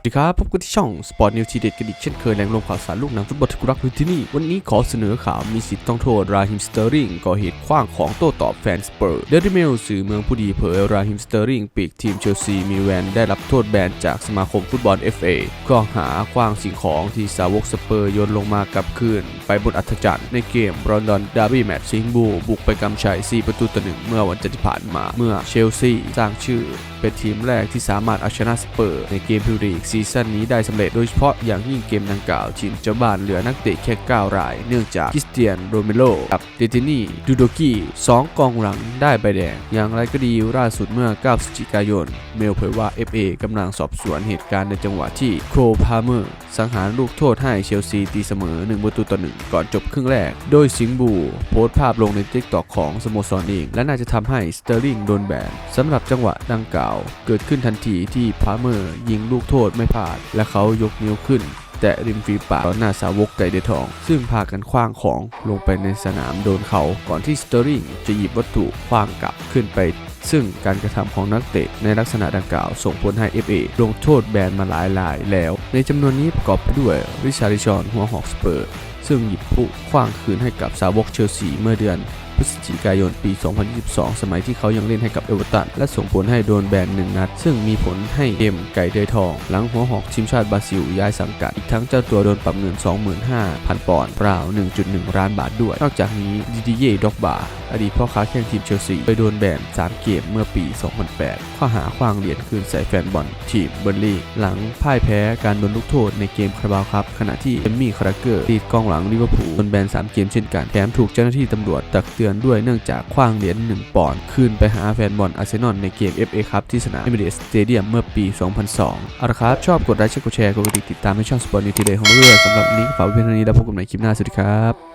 สวัสดีครับพบกันที่ช่องสปอร์ตนิวทีเด็ดกันอีกเช่นเคยแหล่งรวมข่าวสารลูกหนังฟุตบอลที่กูรักอยู่ที่นี่ วันนี้ขอเสนอข่าวมีสิทธิ์ต้องโทษราฮิมสเตอร์ลิงก่อเหตุขว้างของโต้ตอบแฟนสเปอร์เดลิเมลสื่อเมืองผู้ดีเผยราฮิมสเตอร์ลิงปีกทีมเชลซีมีแวนได้รับโทษแบนจากสมาคมฟุตบอล FA ข้อหาขว้างสิ่งของที่สาวกสเปอร์โยนลงมากับคืน ไปบนอัธจันทร์ในเกมรอนดอนดาร์บี้แมตช์สิงบูบุกไปกำชัย4ประตูต่อหนึ่งเมื่อวันจันทร์ที่ผ่านมาเมื่อเชลซีสร้างชื่อ เป็นทีมแรกที่สามารถเอาชนะสเปอร์ในเกมพรีเมียร์ลีกซีซั่นนี้ได้สำเร็จโดยเฉพาะอย่างยิ่งเกมดังกล่าวทีมเจ้าบ้านเหลือนักเตะแค่ 9 ราย เนื่องจากคริสเตียนโรเมโลกับเดตินีดูโดกี้2กองหลังได้ใบแดง อย่างไรก็ดีล่าสุดเมื่อ9พฤศจิกายน เมลเผยว่า FA กำลังสอบสวนเหตุการณ์ในจังหวะที่โครพาเมอร์ สังหารลูกโทษให้เชลซีตีเสมอ 1 ประตูต่อ 1 ก่อนจบครึ่งแรก โดยสิงบู โพสต์ภาพลงในทิกตอกของสโมสรเอง และน่าจะทำให้สเตอร์ลิงโดนแบนสำหรับจังหวะดังกล่าว เกิดขึ้นทันทีที่พาเมอร์ยิงลูกโทษไม่พลาด และเขายกนิ้วขึ้น แต่ริมฝีปากต่อหน้าสาวกไก่เดือดทอง ซึ่งพากันคว้างของลงไปในสนามโดนเขาก่อนที่สเตอริงจะหยิบวัตถุคว้างกลับขึ้นไปซึ่งการกระทำของนักเตะในลักษณะดังกล่าวส่งผลให้ FA ลงโทษแบนมาหลายรายแล้ว ในจำนวนนี้ประกอบไปด้วยริชาริชอนหัวหอกสเปอร์ ซึ่งหยิบผู้คว้างคืนให้กับสาวกเชลซีเมื่อเดือน พฤศจิกายนปี 2022 สมัยที่เขายังเล่นให้กับเอเวอร์ตันและส่งผลให้โดนแบนหนึ่งนัด ซึ่งมีผลให้เอ็มไก่เดยทอง หลังหัวหอกทีมชาติบราซิลย้ายสังกัด อีกทั้งเจ้าตัวโดนปรับเงิน 25,000 ปอนด์เปล่า 1.1 ล้านบาทด้วย นอกจากนี้ดิดิเย่ด็อกบาอดีตพ่อค้าแข่งทีมเชลซีเคยโดนแบน 3 เกมเมื่อปี 2008 ข้อหาคว้างเหรียญคืนใส่แฟนบอลทีมเบอร์ลี่ หลังพ่ายแพ้การโดนลูกโทษในเกมคาราบาวครับ ขณะที่เอมมี่คาราเกอร์ตีดกองหลังลิเวอร์พูลโดนแบน 3 เกมเช่นกันแถมถูกเจ้าหน้าที่ตำรวจตักเตือนด้วยเนื่องจากคว้างเหรียญ1ปอนด์คืนไปหาแฟนบอลอาร์เซนอลในเกม FA ครับที่สนามเอมิเรตสเตเดียมเมื่อปี 2002 เอาละครับ ชอบกดไลค์ชอบกดแชร์กดติดตามให้ช่องสปอร์ตนิวทีเดย์ของเราด้วยสำหรับวันนี้ฝากไว้เพียงเท่านี้แล้วพบกันใหม่คลิปหน้าสวัสดีครับ